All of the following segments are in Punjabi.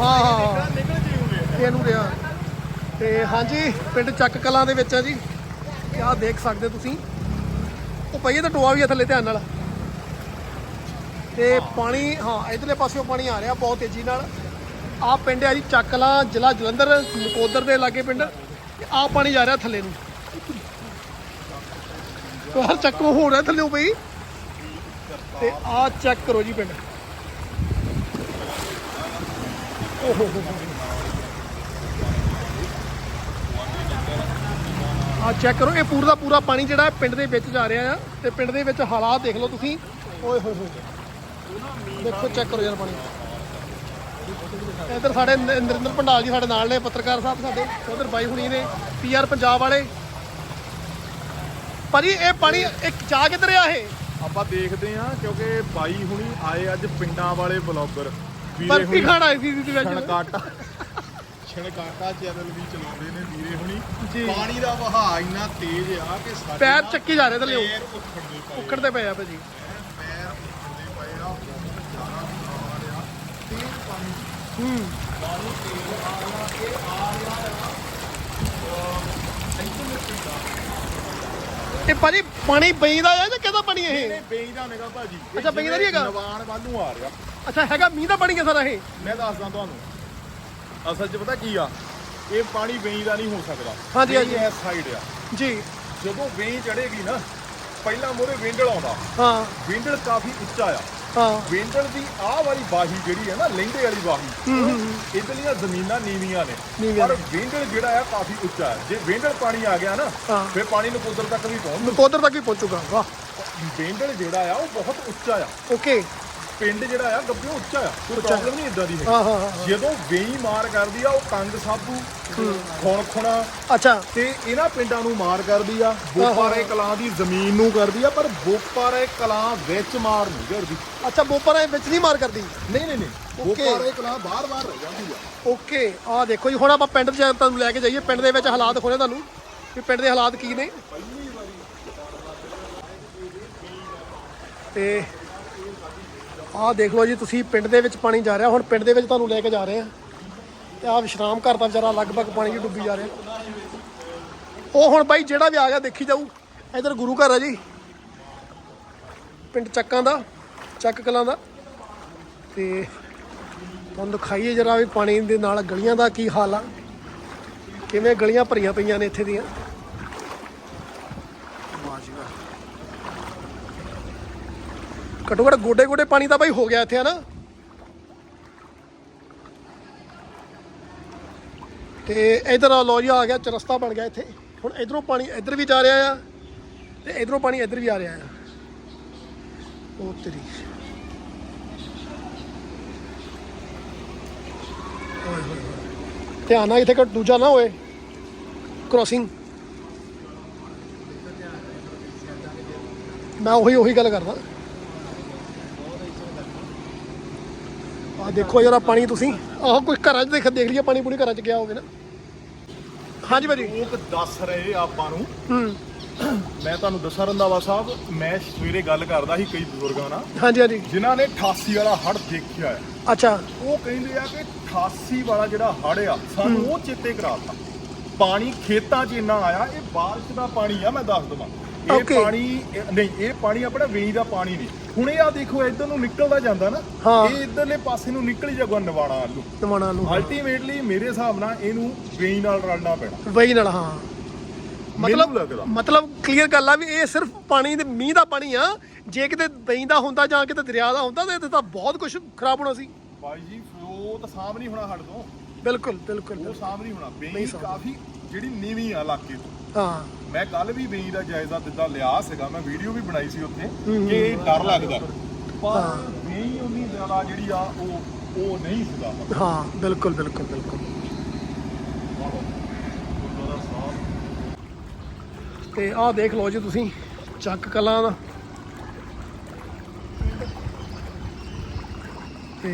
ਹਾਂ। ਹਾਂ ਨਿਕਲ ਜੀ ਇਹਨੂੰ ਰਿਹਾ। ਤੇ ਹਾਂਜੀ, ਪਿੰਡ ਚੱਕ ਕਲਾਂ ਦੇ ਵਿੱਚ ਆ ਜੀ। ਆਹ ਦੇਖ ਸਕਦੇ ਤੁਸੀਂ। ਉਹ ਪਈਏ ਤਾਂ ਟੋਆ ਵੀ ਆ ਥੱਲੇ ਧਿਆਨ ਨਾਲ। ਤੇ ਪਾਣੀ, ਹਾਂ, ਇਧਰਲੇ ਪਾਸਿਓਂ ਪਾਣੀ ਆ ਰਿਹਾ ਬਹੁਤ ਤੇਜ਼ੀ ਨਾਲ। ਆਹ ਪਿੰਡ ਆ ਜੀ ਚੱਕ ਕਲਾਂ, ਜ਼ਿਲ੍ਹਾ ਜਲੰਧਰ, ਨਕੋਦਰ ਦੇ ਲਾਗੇ ਪਿੰਡ। ਤੇ ਆਹ ਪਾਣੀ ਜਾ ਰਿਹਾ ਥੱਲੇ ਨੂੰ। ਹਰ ਚੱਕੋਂ, ਹੋ ਰਿਹਾ ਥੱਲੇ ਪਈ ਤੇ ਆਹ ਚੈੱਕ ਕਰੋ ਜੀ ਪਿੰਡ ਓਹ ਹੋ ਹੋ ਹੋ ਆ ਚੈੱਕ ਕਰੋ, ਇਹ ਪੂਰਾ ਦਾ ਪੂਰਾ ਪਾਣੀ ਜਿਹੜਾ ਹੈ ਪਿੰਡ ਦੇ ਵਿੱਚ ਜਾ ਰਿਹਾ ਆ ਤੇ ਪਿੰਡ ਦੇ ਵਿੱਚ ਹਾਲਾਤ ਦੇਖ ਲਓ ਤੁਸੀਂ। ਓਏ ਹੋਏ ਹੋਏ। ਦੇਖੋ, ਚੈੱਕ ਕਰੋ ਯਾਰ ਪਾਣੀ। ਇੱਧਰ ਸਾਡੇ ਨਰਿੰਦਰ ਭੰਡਾਲ ਜੀ ਸਾਡੇ ਨਾਲ ਨੇ, ਪੱਤਰਕਾਰ ਸਾਹਿਬ ਸਾਡੇ, ਉਧਰ ਬਾਈ ਹੁਣੀ ਨੇ ਪੀਆਰ ਪੰਜਾਬ ਵਾਲੇ। ਭਾਜੀ, ਇਹ ਪਾਣੀ ਇੱਕ ਜਾ ਕਿੱਧਰ ਆ ਇਹ? ਆਪਾਂ ਦੇਖਦੇ ਹਾਂ, ਕਿਉਂਕਿ ਬਾਈ ਹੁਣੀ ਆਏ ਅੱਜ ਪਿੰਡਾਂ ਵਾਲੇ ਬਲੌਗਰ। ਬਰਫੀ ਖਾਣ ਆਈ ਸੀ ਇਹਦੇ ਵਿੱਚ। ਛਣਕਾਟਾ। ਛਣਕਾਟਾ ਚੈਨਲ ਵੀ ਚਲਾਉਂਦੇ ਨੇ ਵੀਰੇ ਹੁਣੀ। ਪਾਣੀ ਦਾ ਵਹਾਅ ਇੰਨਾ ਤੇਜ਼ ਆ ਕਿ ਸਾਡੇ ਪੈਰ ਚੱਕੀ ਜਾ ਰਹੇ ਥੱਲੇ ਪੈਰ ਉੱਖੜਦੇ ਪਏ ਆ। ਭਾਜੀ। ਪੈਰ ਉੱਖੜਦੇ ਪਏ ਆ। ਬਹੁਤ ਜ਼ਿਆਦਾ ਬੁਰਾ ਹਾਲ ਆ। ਤੇਜ਼ ਪਾਣੀ। ਹੂੰ। ਪਾਣੀ ਤੇਜ਼ ਆ ਰਿਹਾ ਇਹ ਆ ਰਿਹਾ ਆ। ਇੱਥੇ ਪਿੰਡਾ ਇਹ ਭਾਜੀ ਪਾਣੀ ਬਈਦਾ ਆ ਜਾਂ ਕਿਹਦਾ ਪਾਣੀ ਇਹ? ਇਹ ਬੇਈਦਾ ਨੇਗਾ ਭਾਜੀ। ਅੱਛਾ, ਬੇਈਦਾ ਨੀ ਹੈਗਾ? ਨਵਾਨ ਵੱਲ ਆ ਰਿਹਾ। ਅੱਛਾ ਹੈਗਾ ਮੀਂਹ ਦਾ ਪਾਣੀ ਹੈ ਸਾਰਾ ਇਹ। ਮੈਂ ਦੱਸਦਾ ਤੁਹਾਨੂੰ ਅਸਲ 'ਚ ਪਤਾ ਕੀ ਆ? ਇਹ ਪਾਣੀ ਵੇਈ ਦਾ ਨਹੀਂ ਹੋ ਸਕਦਾ। ਹਾਂਜੀ, ਹਾਂਜੀ। ਇਸ ਸਾਈਡ ਆ। ਜੀ। ਜਦੋਂ ਵੇਈ ਚੜੇਗੀ ਨਾ ਪਹਿਲਾਂ ਮੋਰੇ ਵਿੰਡਲ ਆਉਂਦਾ। ਹਾਂ। ਵਿੰਡਲ ਕਾਫੀ ਉੱਚਾ ਆ। ਹਾਂ। ਵਿੰਡਲ ਦੀ ਆਹ ਵਾਲੀ ਬਾਹੀ ਜਿਹੜੀ ਹੈ ਨਾ ਲਹਿੰਦੇ ਵਾਲੀ ਬਾਹੀ ਹੂੰ, ਹੂੰ, ਹੂੰ। ਇਧਰਲੀਆਂ ਜ਼ਮੀਨਾਂ ਨੀਵੀਆਂ ਨੇ। ਨੀਵੀਆਂ ਪਰ ਵਿੰਡਲ ਜਿਹੜਾ ਆ ਕਾਫੀ ਉੱਚਾ ਹੈ ਜੇ ਵਿੰਡਲ ਪਾਣੀ ਆ ਗਿਆ ਨਾ ਹਾਂ। ਫਿਰ ਪਾਣੀ ਨੂੰ ਕੁਦਰ ਤੱਕ ਵੀ ਪਹੁੰਚ ਨਕੋਦਰ ਤੱਕ ਹੀ ਪਹੁੰਚੂਗਾ ਵਾਹ। ਵਿੰਡਲ ਜਿਹੜਾ ਆ ਉਹ ਬਹੁਤ ਉੱਚਾ ਆ। ਓਕੇ। ਪਿੰਡ ਜਿਹੜਾ ਆ ਗੱਬਿਓ ਉੱਚਾ ਆ। ਕੋਈ ਪ੍ਰੋਬਲਮ ਨਹੀਂ ਇਦਾਂ ਦੀ ਹੈ ਹਾਂ ਹਾਂ ਹਾਂ। ਜਦੋਂ ਵੇਈ ਮਾਰ ਕਰਦੀ ਆ ਉਹ ਕੰਗ ਸਾਬੂ ਖੁਣ ਖੁਣਾ। ਅੱਛਾ। ਤੇ ਇਹਨਾਂ ਪਿੰਡਾਂ ਨੂੰ ਮਾਰ ਕਰਦੀ ਆ। ਬੋਪਾਰੇ ਕਲਾਂ ਦੀ ਜ਼ਮੀਨ ਨੂੰ ਕਰਦੀ ਆ ਪਰ ਬੋਪਾਰੇ ਕਲਾਂ ਵਿੱਚ ਮਾਰ ਨਹੀਂ ਕਰਦੀ। ਅੱਛਾ ਬੋਪਰ ਵਿੱਚ ਨਹੀਂ ਮਾਰ ਕਰਦੀ? ਨਹੀਂ ਨਹੀਂ ਨਹੀਂ। Okay. ਬੋਪਾਰੇ ਕਲਾਂ ਬਾਰ-ਬਾਰ ਰਹਿ ਜਾਂਦੀ ਆ। ਓਕੇ। ਆਹ ਦੇਖੋ ਜੀ ਹੁਣ ਆਪਾਂ ਪਿੰਡ 'ਚ ਤੁਹਾਨੂੰ ਲੈ ਕੇ ਜਾਈਏ। ਪਿੰਡ ਦੇ ਵਿੱਚ ਹਾਲਾਤ ਖੋਲੇ ਤੁਹਾਨੂੰ। ਕਿ ਪਿੰਡ ਦੇ ਹਾਲਾਤ ਕੀ ਨੇ? ਤੇ ਆਹ ਦੇਖ ਲਓ ਜੀ, ਤੁਸੀਂ ਪਿੰਡ ਦੇ ਵਿੱਚ ਪਾਣੀ ਜਾ ਰਿਹਾ, ਹੁਣ ਪਿੰਡ ਦੇ ਵਿੱਚ ਤੁਹਾਨੂੰ ਲੈ ਕੇ ਜਾ ਰਹੇ ਆ। ਤੇ ਆਹ ਵਿਸ਼ਰਾਮ ਘਰ ਦਾ ਵਿਚਾਰਾ ਲਗਭਗ ਪਾਣੀ 'ਚ ਡੁੱਬੀ ਜਾ ਰਿਹਾ। ਉਹ ਹੁਣ ਬਾਈ ਜਿਹੜਾ ਵੀ ਆ ਗਿਆ, ਦੇਖੀ ਜਾਊ। ਇਧਰ ਗੁਰੂ ਘਰ ਆ ਜੀ। ਪਿੰਡ ਚੱਕਾਂ ਦਾ, ਚੱਕ ਕਲਾਂ ਦਾ। ਤੇ ਤੁਹਾਨੂੰ ਦਿਖਾਈਏ ਜਰਾ ਵੀ ਪਾਣੀ ਦੇ ਨਾਲ ਗਲੀਆਂ ਦਾ ਕੀ ਹਾਲ ਆ। ਕਿਵੇਂ ਗਲੀਆਂ ਭਰੀਆਂ ਪਈਆਂ ਨੇ ਇੱਥੇ ਦੀਆਂ। ਵਾਹ ਜੀ ਵਾਹ ਘੱਟੋ ਘੱਟ ਗੋਡੇ ਗੋਡੇ ਪਾਣੀ ਤਾਂ ਬਾਈ ਹੋ ਗਿਆ ਇੱਥੇ, ਹਨਾ? ਤੇ ਇਧਰ ਆ ਲੋ ਜੀ, ਆ ਗਿਆ ਚਰਸਤਾ ਬਣ ਗਿਆ ਇੱਥੇ। ਹੁਣ ਇਧਰੋਂ ਪਾਣੀ ਇੱਧਰ ਵੀ ਜਾ ਰਿਹਾ ਆ ਤੇ ਇਧਰੋਂ ਪਾਣੀ ਇੱਧਰ ਵੀ ਆ ਰਿਹਾ ਆ। ਉਹ ਤੇਰੀ। ਧਿਆਨ ਨਾਲ ਇੱਥੇ ਕੋਈ ਦੂਜਾ ਨਾ ਹੋਏ। ਕ੍ਰੋਸਿੰਗ ਮੈਂ ਉਹੀ ਉਹੀ ਗੱਲ ਕਰਦਾ। ਆ ਦੇਖੋ ਜਰਾ ਪਾਣੀ ਤੁਸੀਂ। ਆਹ ਕੋਈ ਘਰਾਂ 'ਚ ਦੇਖ ਦੇਖ ਲਈਏ ਪਾਣੀ ਪੂਰੀ ਘਰਾਂ 'ਚ ਗਿਆ ਹੋਵੇ ਨਾ। ਹਾਂਜੀ ਭਾਜੀ। ਲੋਕ ਦੱਸ ਰਹੇ ਆਪਾਂ ਨੂੰ। ਹੂੰ। ਮੈਂ ਤੁਹਾਨੂੰ ਦੱਸਾਂ ਰੰਦਾਵਾ ਸਾਹਿਬ ਮੈਂ ਸਵੇਰੇ ਗੱਲ ਕਰਦਾ ਸੀ ਕਈ ਬਜ਼ੁਰਗਾਂ ਨਾਲ। ਹਾਂਜੀ ਹਾਂਜੀ। ਜਿਨ੍ਹਾਂ ਨੇ 88 ਵਾਲਾ ਹੜ ਦੇਖਿਆ ਹੈ। ਅੱਛਾ। ਉਹ ਕਹਿੰਦੇ ਆ ਕਿ 88 ਵਾਲਾ ਜਿਹੜਾ ਹੜ ਆ ਸਾਨੂੰ ਉਹ ਚੇਤੇ ਕਰਾਤਾ। ਪਾਣੀ ਖੇਤਾਂ 'ਚ ਇੰਨਾ ਆਇਆ ਇਹ ਬਾਰਿਸ਼ ਦਾ ਪਾਣੀ ਆ ਮੈਂ ਦੱਸ ਦਵਾਂ। ਇਹ Okay. ਪਾਣੀ ਇਹ- ਨਹੀਂ ਇਹ ਪਾਣੀ ਆਪਣਾ ਵੇਈ ਦਾ ਪਾਣੀ ਨਹੀਂ ਹੁਣ ਇਹ ਆ ਦੇਖੋ ਇੱਧਰ ਨੂੰ ਨਿਕਲਦਾ ਜਾਂਦਾ ਨਾ ਹਾਂ। ਇਹ ਇੱਧਰਲੇ ਪਾਸੇ ਨੂੰ ਨਿਕਲ ਜਾਊਗਾ ਨਵਾਣਾ ਵੱਲ ਨੂੰ ਦਵਾਣਾ ਨੂੰ ਅਲਟੀਮੇਟਲੀ ਮੇਰੇ ਹਿਸਾਬ ਨਾਲ ਇਹਨੂੰ ਵੇਈ ਨਾਲ ਰਲਣਾ ਪੈਣਾ ਵਹੀ ਨਾਲ ਹਾਂ ਮਤਲਬ ਮੈਨੂੰ ਲੱਗਦਾ। ਮਤਲਬ ਕਲੀਅਰ ਗੱਲ ਆ ਵੀ ਇਹ ਸਿਰਫ ਪਾਣੀ ਦੇ ਮੀਂਹ ਦਾ ਪਾਣੀ ਆ ਜੇ ਕਿਤੇ ਦਹੀਂ ਦਾ ਹੁੰਦਾ ਜਾਂ ਕਿਤੇ ਦਰਿਆ ਦਾ ਹੁੰਦਾ ਤਾਂ ਇਹ ਤਾਂ ਬਹੁਤ ਕੁਝ ਖਰਾਬ ਹੋਣਾ ਸੀ ਬਾਈ ਜੀ ਫਲੋ ਤਾਂ ਸਾਂਭ ਨਹੀਂ ਹੋਣਾ ਹੜ ਤੋਂ ਬਿਲਕੁਲ ਬਿਲਕੁਲ ਉਹ ਬਿਲਕੁਲ। ਸਾਂਭ ਨਹੀਂ ਹੋਣਾ ਵੇਈ ਨਹੀਂ ਸਾਂਭ। ਕਾਫੀ ਜਿਹੜੀ ਨੀਵੀਂ ਆ ਇਲਾਕੇ ਤੋਂ ਹਾਂ। ਮੈਂ ਕੱਲ ਵੀ ਵੇਈ ਦਾ ਜਾਇਜ਼ਾ ਦਿੱਤਾ ਲਿਆ ਸੀਗਾ ਮੈਂ ਵੀਡੀਓ ਵੀ ਬਣਾਈ ਸੀ ਉੱਥੇ ਕਿ ਡਰ ਲੱਗਦਾ। ਪਰ ਵੇਈ ਉਨੀ ਜ਼ਿਆਦਾ ਜਿਹੜੀ ਆ ਉਹ ਉਹ ਨਹੀਂ ਸੀਗਾ। ਹਾਂ ਬਿਲਕੁਲ ਬਿਲਕੁਲ ਬਿਲਕੁਲ। ਤੇ ਆਹ ਦੇਖ ਲਓ ਜੀ ਤੁਸੀਂ ਚੱਕ ਕਲਾਂ ਦਾ। ਤੇ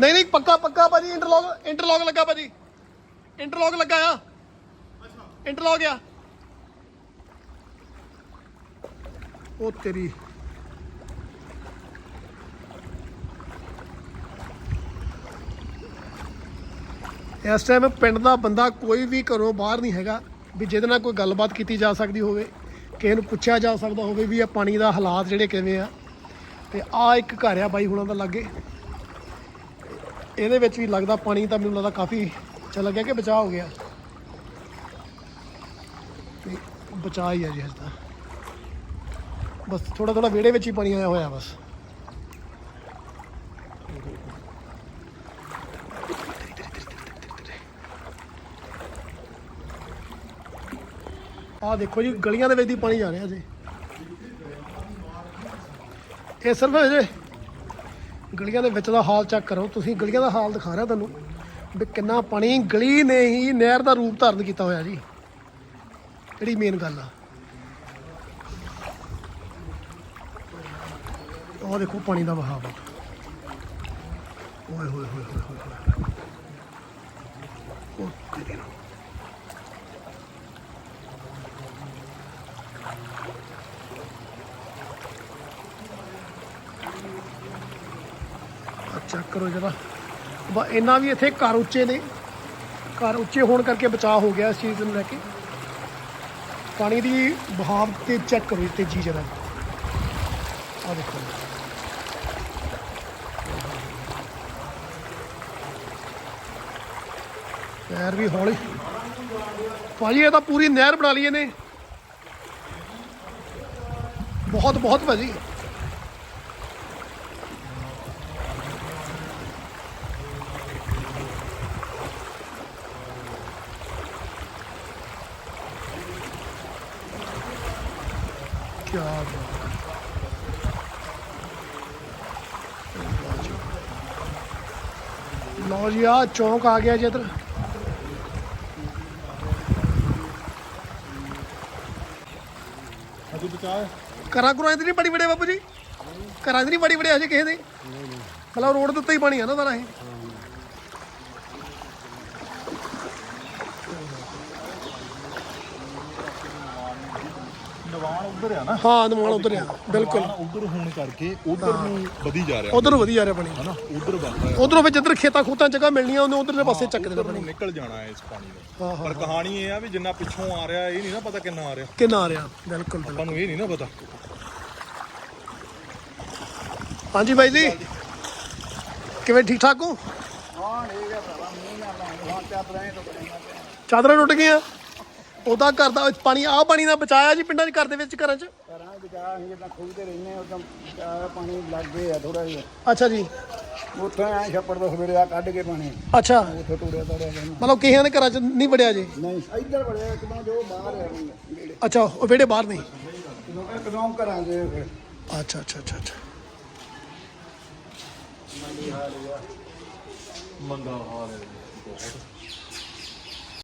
ਨਹੀਂ ਨਹੀਂ, ਪੱਕਾ ਪੱਕਾ ਭਾਜੀ ਇੰਟਰਲੌਕ ਇੰਟਰਲੌਕ ਲੱਗਾ ਭਾਜੀ। ਇੰਟਰਲੌਕ ਲੱਗਾ ਆ। ਅੱਛਾ ਇੰਟਰਲੌਕ ਆ। ਉਹ ਤੇਰੀ। ਇਸ ਟਾਈਮ ਪਿੰਡ ਦਾ ਬੰਦਾ ਕੋਈ ਵੀ ਘਰੋਂ ਬਾਹਰ ਨਹੀਂ ਹੈਗਾ, ਵੀ ਜਿਹਦੇ ਨਾਲ ਕੋਈ ਗੱਲਬਾਤ ਕੀਤੀ ਜਾ ਸਕਦੀ ਹੋਵੇ, ਕਿਸੇ ਨੂੰ ਪੁੱਛਿਆ ਜਾ ਸਕਦਾ ਹੋਵੇ ਵੀ ਇਹ ਪਾਣੀ ਦਾ ਹਾਲਾਤ ਜਿਹੜੇ ਕਿਵੇਂ ਆ। ਤੇ ਆ ਇੱਕ ਘਰ ਆ ਬਾਈ ਹੁਣਾਂ ਦਾ ਲੱਗੇ। ਇਹਦੇ ਵਿੱਚ ਵੀ ਲੱਗਦਾ ਪਾਣੀ ਤਾਂ ਮੈਨੂੰ ਲੱਗਦਾ ਕਾਫੀ ਚਲਾ ਗਿਆ ਕਿ ਬਚਾਅ ਹੋ ਗਿਆ। ਤੇ ਬਚਾਅ ਹੀ ਆ ਜੀ ਹਜੇ ਤਾਂ। ਬਸ ਥੋੜਾ ਥੋੜਾ ਵਿਹੜੇ ਵਿੱਚ ਹੀ ਪਾਣੀ ਆਇਆ ਹੋਇਆ ਬਸ। ਆਹ ਦੇਖੋ ਜੀ, ਗਲੀਆਂ ਦੇ ਵਿੱਚ ਦੀ ਪਾਣੀ ਜਾ ਰਿਹਾ ਜੀ। ਇਹ ਸਿਰਫ ਜੇ ਗਲੀਆਂ ਦੇ ਵਿੱਚ ਦਾ ਹਾਲ ਚੈੱਕ ਕਰੋ। ਤੁਸੀਂ ਗਲੀਆਂ ਦਾ ਹਾਲ ਦਿਖਾ ਰਿਹਾ ਤੁਹਾਨੂੰ ਵੀ ਕਿੰਨਾ ਪਾਣੀ ਗਲੀ ਨੇ ਹੀ ਨਹਿਰ ਦਾ ਰੂਪ ਧਾਰਨ ਕੀਤਾ ਹੋਇਆ ਜੀ। ਜਿਹੜੀ ਮੇਨ ਗੱਲ ਆ। ਉਹ ਦੇਖੋ ਪਾਣੀ ਦਾ ਵਹਾਅ। ਓਏ ਹੋਏ ਹੋਏ ਹੋਏ ਹੋਏ ਹੋਏ। ਉਹ ਚੈੱਕ ਕਰੋ ਜਰਾ। ਬਾ, ਇਹਨਾਂ ਵੀ ਇੱਥੇ ਘਰ ਉੱਚੇ ਨੇ। ਘਰ ਉੱਚੇ ਹੋਣ ਕਰਕੇ ਬਚਾਅ ਹੋ ਗਿਆ ਇਸ ਚੀਜ਼ ਨੂੰ ਲੈ ਕੇ। ਪਾਣੀ ਦੀ ਬਹਾਵ ਤੇ ਚੈੱਕ ਕਰੋ ਜੀ, ਤੇਜ਼ੀ ਜਰਾ। ਆ ਦੇਖੋ। ਪੈਰ ਵੀ ਹੌਲੀ। ਭਾਜੀ, ਇਹ ਤਾਂ ਪੂਰੀ ਨਹਿਰ ਬਣਾ ਲਈ ਇਹਨੇ। ਬਹੁਤ ਬਹੁਤ ਭਾਜੀ। ਹੈ। ਲਓ ਜੀ ਆ ਚੌਂਕ ਆ ਗਿਆ ਜੀ ਇੱਧਰ। ਅਜੇ ਬਚਾਇਆ। ਘਰਾਂ ਘਰਾਂ ਦੀ ਨਹੀਂ ਬੜੀ ਬੜੇ ਬਾਬੂ ਜੀ? ਘਰਾਂ ਦੀ ਨਹੀਂ ਬੜੀ ਬੜੇ ਅਜੇ ਕਿਸੇ ਦੇ? ਮਤਲਬ ਰੋਡ ਦੇ ਉੱਤੇ ਹੀ ਪਾਣੀ ਆ ਨਾ ਸਾਰਾ ਇਹ। ਉਧਰ ਆ ਨਾ। ਹਾਂ ਨਮਾਨ ਉਧਰ ਆ। ਬਿਲਕੁਲ। ਉਧਰ ਹੋਣ ਕਰਕੇ ਉਧਰ ਨੂੰ ਵਧੀ ਜਾ ਰਿਹਾ। ਉਧਰ ਵਧੀਆ ਰਿਹਾ ਪਾਣੀ। ਹਨਾ ਉਧਰ ਵੱਧਦਾ ਹੈ ਉਧਰੋਂ ਵਿੱਚ ਜਿੱਧਰ ਖੇਤਾਂ ਖੂਤਾਂ ਜਗ੍ਹਾ ਮਿਲਣੀਆਂ ਉਹਨੇ ਉਧਰਲੇ ਪਾਸੇ ਚੱਕ ਦੇਣਾ ਨੂੰ ਪਾਣੀ। ਨਿਕਲ ਜਾਣਾ ਹੈ ਇਸ ਪਾਣੀ ਦਾ ਹਾਂ ਹਾਂ ਪਰ ਕਹਾਣੀ ਇਹ ਆ ਵੀ ਜਿੰਨਾ ਪਿੱਛੋਂ ਆ ਰਿਹਾ ਇਹ ਨਹੀਂ ਨਾ ਪਤਾ ਕਿੰਨਾ ਆ ਰਿਹਾ। ਕਿੰਨਾ ਆ ਰਿਹਾ। ਬਿਲਕੁਲ ਬਿਲਕੁਲ। ਤੁਹਾਨੂੰ ਇਹ ਨਹੀਂ ਨਾ ਪਤਾ। ਹਾਂਜੀ ਬਾਈ ਜੀ। ਕਿਵੇਂ ਠੀਕ ਠਾਕ ਹੋ? ਹਾਂ ਠੀਕ ਹੈ ਭਰਾਵਾ ਮੀਂਹ ਨਾ ਰਹੇ ਤੋਂ ਬਣਾਈਆਂ ਤੇ ਚਾਦਰਾਂ ਟੁੱਟ ਗਈਆਂ? ਉਹਦਾ ਘਰ ਦਾ ਪਾਣੀ ਆਹ ਪਾਣੀ ਨਾਲ ਬਚਾਇਆ ਜੀ ਪਿੰਡਾਂ 'ਚ ਘਰ ਦੇ ਵਿੱਚ ਘਰਾਂ 'ਚ? ਘਰਾਂ ਵਿਚਾਰਾ ਅਸੀਂ ਜਿੱਦਾਂ ਖੂਹ ਤੇ ਰਹਿੰਦੇ ਹਾਂ ਉਦੋਂ ਪਾਣੀ ਲੱਗ ਆ ਥੋੜਾ ਜਿਹਾ। ਅੱਛਾ ਜੀ। ਉੱਥੇ ਐ ਛੱਪੜ ਤੋਂ ਸਵੇਰੇ ਆ ਕੱਢ ਕੇ ਪਾਣੀ। ਅੱਛਾ। ਉੱਥੇ ਟੁਰਿਆ ਤੜਿਆ ਜਾਂਦਾ ਮਤਲਬ ਕਿਸੇ ਦੇ ਘਰਾਂ 'ਚ ਨਹੀਂ ਵੜਿਆ ਜੇ? ਨਹੀਂ ਇੱਧਰ ਬੜਿਆ ਇੱਕਦਮ ਜੋ ਬਾਹਰ ਆ ਨੇੜੇ। ਅੱਛਾ ਉਹ ਵਿਹੜੇ ਬਾਹਰ ਨਹੀਂ ਇੱਕਦਮ ਘਰਾਂ ਦੇ ਫਿਰ। ਅੱਛਾ ਅੱਛਾ ਅੱਛਾ ਅੱਛਾ। ਮੰਦਾ ਹਾਲ ਹੈ